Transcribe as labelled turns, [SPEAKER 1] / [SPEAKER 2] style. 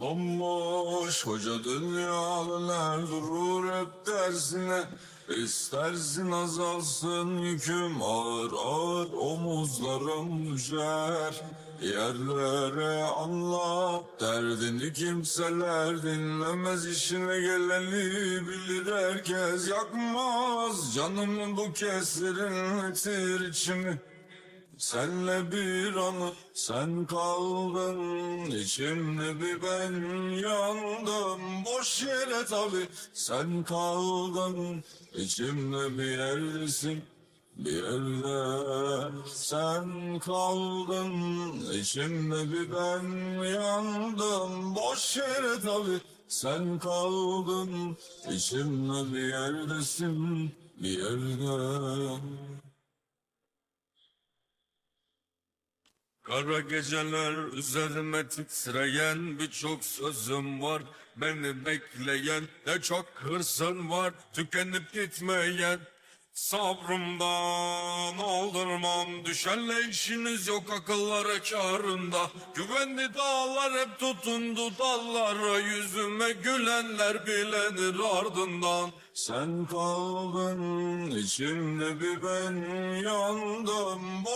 [SPEAKER 1] Bomboş hoca dünyalar durur hep dersine İstersin azalsın yüküm ağır ağır omuzlarım düşer Yerlere anlat derdini kimseler dinlemez. İşine geleni bilir herkes. Yakmaz Canımı bu kesirin içimi Senle bir anı sen kaldın içimde bir ben yandım. Boş yere tabi sen kaldın içimde bir yerdesin bir yerde sen kaldın. İçimde bir ben yandım. Boş yere tabi sen kaldın içimde bir yerdesin bir yerde Kara geceler üzerime titreyen birçok sözüm var. Beni bekleyen ne çok hırsın var. Tükenip gitmeyen Sabrımdan aldırmam. Düşenle işiniz yok akılları karında Güvenli dağlar hep tutundu dallara. Yüzüme gülenler bilenir ardından. Sen kaldın içimde bir ben yandım